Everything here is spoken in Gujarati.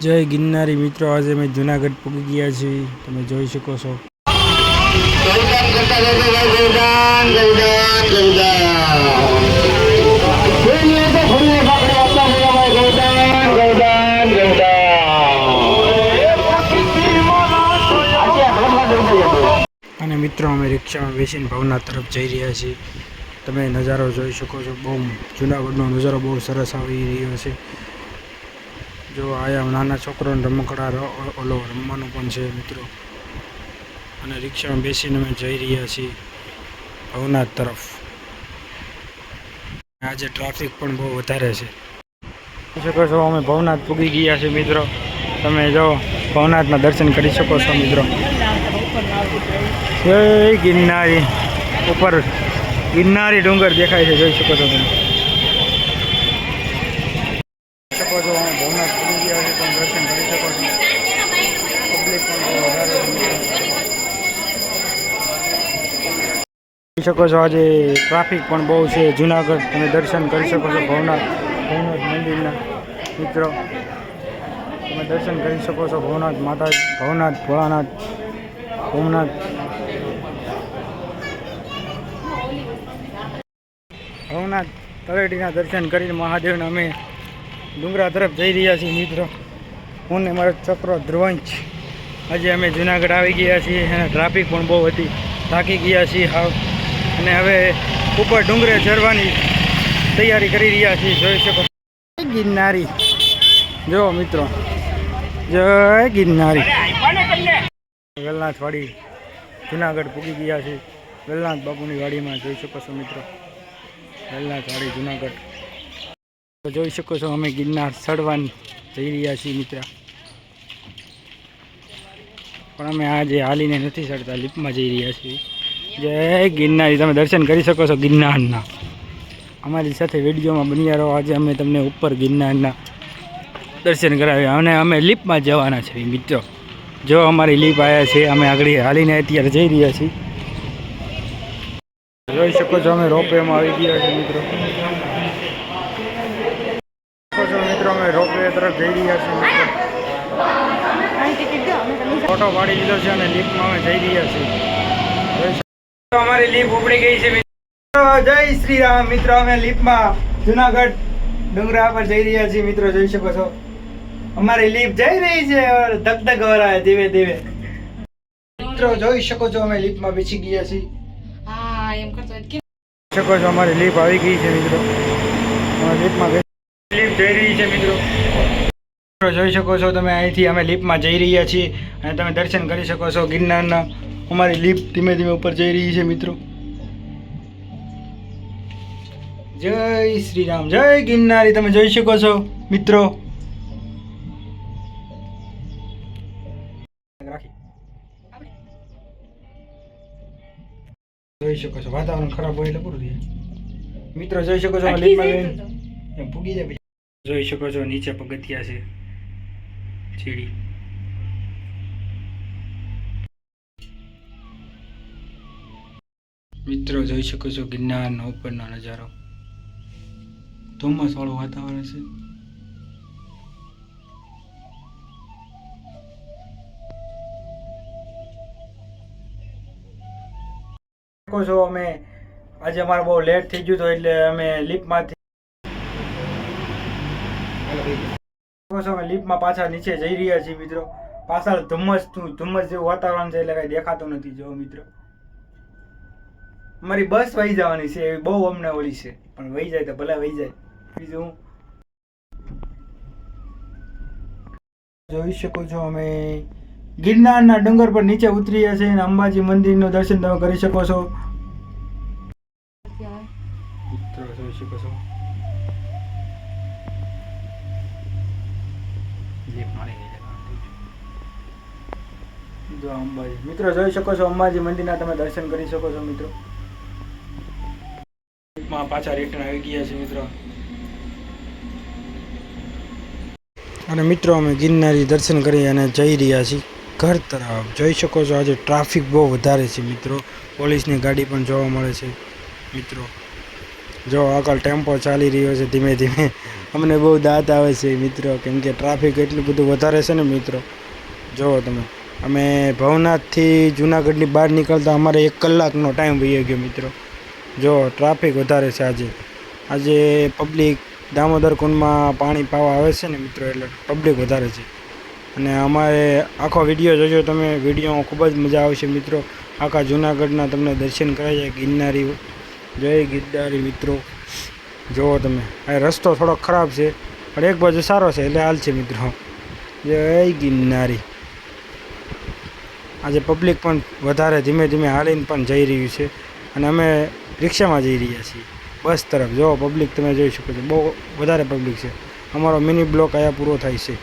જય ગિરનારી મિત્રો, આજે અમે જુનાગઢ પૂગી ગયા છીએ. તમે જોઈ શકો છો. અને મિત્રો, અમે રિક્ષામાં બેસીને ભવનાથ તરફ જઈ રહ્યા છીએ. તમે નજારો જોઈ શકો છો. બહુ જુનાગઢનો નજારો બહુ સરસ આવી રહ્યો છે. જો આયા નાના છોકરોને રમકડા ઓલો રમવાનું પણ છે મિત્રો. અને રિક્ષામાં બેસીને અમે જઈ રહ્યા છીએ ભવનાથ તરફ. આજે ટ્રાફિક પણ બહુ વધારે છે. શકો છો, અમે ભવનાથ પૂગી ગયા છીએ મિત્રો. તમે જો, ભવનાથના દર્શન કરી શકો છો મિત્રો. જય ગિરનારી ઉપર ગિરનારી ડુંગર દેખાય છે, જોઈ શકો છો તમે શકો છો અમે ભવનાથ પૂગી ગયા છે તમે દર્શન કરી શકો છો પબ્લિક પણ બહુ વધારે છે મિત્રો. જોઈ શકો છો આજે ટ્રાફિક પણ બહુ છે. જુનાગઢ તમે દર્શન કરી શકો છો. ભવનાથ ભવનાથ મંદિરના મિત્રો. તમે દર્શન કરી શકો છો. ભવનાથ માતા ભવનાથ ભોળાનાથ ભવનાથ ભવનાથ તળેટીના દર્શન કરીને મહાદેવના અમે ડુંગરા તરફ જઈ રહ્યા છીએ મિત્રો. હું ને મારો ચક્રો ધ્રુવંશ. આજે અમે જુનાગઢ આવી ગયા છીએ. અને ટ્રાફિક પણ બહુ હતી. થાકી ગયા છીએ. હાવ અને હવે ઉપર ડુંગરે ચડવાની તૈયારી કરી રહ્યા છીએ. જોઈ શકો. ગિરનારી. જો મિત્રો, જય ગિરનારી. વેલનાથ વાડી જુનાગઢ પૂગી ગયા છે. વેલનાથ બાપુની વાડીમાં જોઈ શકો છો મિત્રો. વેલનાથ વાડી જુનાગઢ. જોઈ શકો છો અમે ગિરનાર ચડવાની જઈ રહ્યા છીએ મિત્ર. પણ અમે આજે હાલીને નથી ચડતા લિફ્ટમાં જઈ રહ્યા છીએ. જય ગિરનારી તમે દર્શન કરી શકો છો ગિરનારના. અમારી સાથે વિડીયોમાં બન્યા રહો. આજે અમે તમને ઉપર ગિરનારના દર્શન કરાવ્યા અને અમે લીપમાં જવાના છીએ મિત્રો. જો અમારી લીપ આવ્યા છે અમે આગળ હાલીને અત્યારે જઈ રહ્યા છીએ. જોઈ શકો છો અમે રોપવેમાં આવી ગયા છીએ મિત્રો. છો મિત્રો અમે રોપવે તરફ જઈ રહ્યા છીએ ફોટો પાડી લીધો છે અને લીફ્ટમાં અમે જઈ રહ્યા છીએ. અમારી લીફ ઉપડી ગઈ છે જય શ્રી રામ. મિત્રો અમે લીપમાં જુનાગઢ ડુંગરા પર જઈ રહ્યા છીએ. મિત્રો જોઈ શકો છો. અમારી લીફ જઈ રહી છે ધક ધક વરાય ધીમે ધીમે. મિત્રો જોઈ શકો છો અમે લીપમાં બેસી ગયા છીએ. હા એમ કરતો? શકો છો અમારી લીપ આવી ગઈ છે મિત્રો. લીપમાં લીપ જઈ રહી છે મિત્રો. મિત્રો જોઈ શકો છો તમે અહીંથી અમે લીપમાં જઈ રહ્યા છીએ અને તમે દર્શન કરી શકો છો ગિરનારના અમારી લીફ ધીમે ધીમે ઉપર જઈ રહી છે મિત્રો. જય શ્રી રામ જય ગિરનારી તમે જોઈ શકો છો મિત્રો. જોઈ શકો છો વાતાવરણ ખરાબ હોય એટલે પૂરું થઈ મિત્રો જોઈ શકો છો એમ ફૂગી જાય જોઈ શકો છો નીચે પગથિયા છે સીડી. મિત્રો, જોઈ શકો છો ગિરનારનો ઉપરનો નજારો. ધુમ્મસ વાળું વાતાવરણ છે. શકો છો, અમે આજે અમારે બહુ લેટ થઈ ગયું હતું એટલે અમે છો, અમે લિફ્ટમાં પાછા નીચે જઈ રહ્યા છીએ, મિત્રો. પાછળ ધુમ્મસ ધુમ્મસ જેવું વાતાવરણ છે એટલે કઈ દેખાતું નથી, જો મિત્રો. અમારી બસ વહી જવાની છે, એવી બહુ અમને ઓલી છે. પણ વહી જાય તો ભલે વહી જાય. બીજું? જોઈ શકો છો અમે. ગિરનારના ડુંગર પર નીચે ઉતરીએ છીએ અને અંબાજી મંદિરનું દર્શન તમે કરી શકો છો. જોઈ શકો મારી છે. જો અંબાજી. મિત્રો, જોઈ શકો છો અંબાજી મંદિરના તમે દર્શન કરી શકો છો, મિત્રો. માં પાછા રિટર્ન આવી ગયા છે મિત્રો. અને મિત્રો, અમે ગિરનારી દર્શન કરી અને જઈ રહ્યા છીએ ઘર તરફ. જોઈ શકો છો, આજે ટ્રાફિક બહુ વધારે છે મિત્રો. પોલીસની ગાડી પણ જોવા મળે છે મિત્રો. જો આગળ ટેમ્પો ચાલી રહ્યો છે ધીમે ધીમે. અમને બહુ દાંત આવે છે મિત્રો, કેમ કે ટ્રાફિક એટલું બધું વધારે છે ને મિત્રો. જુઓ તમે. અમે ભવનાથથી જુનાગઢની બહાર નીકળતા અમારે એક કલાકનો ટાઈમ વહી ગયો મિત્રો. જો ટ્રાફિક વધારે છે આજે. આજે પબ્લિક દામોદર કુંડમાં પાણી પાવા આવે છે ને મિત્રો, એટલે પબ્લિક વધારે છે. અને અમારે આખો વીડિયો જોજો તમે વિડીયોમાં ખૂબ જ મજા આવશે મિત્રો. આખા જુનાગઢના તમને દર્શન કરાય છે ગિરનારી, જય ગિરનારી મિત્રો. જુઓ તમે, આ રસ્તો થોડો ખરાબ છે, પણ એક બાજુ સારો છે, એટલે હાલ છે મિત્રો. જય ગિરનારી. આજે પબ્લિક પણ વધારે ધીમે ધીમે હાલીને પણ જઈ રહ્યું છે. અને અમે રિક્ષામાં જઈ રહ્યા છીએ. બસ તરફ. જો પબ્લિક તમે જોઈ શકો છો. બહુ વધારે પબ્લિક છે. અમારો મિની બ્લોક અહીંયા પૂરો થાય છે.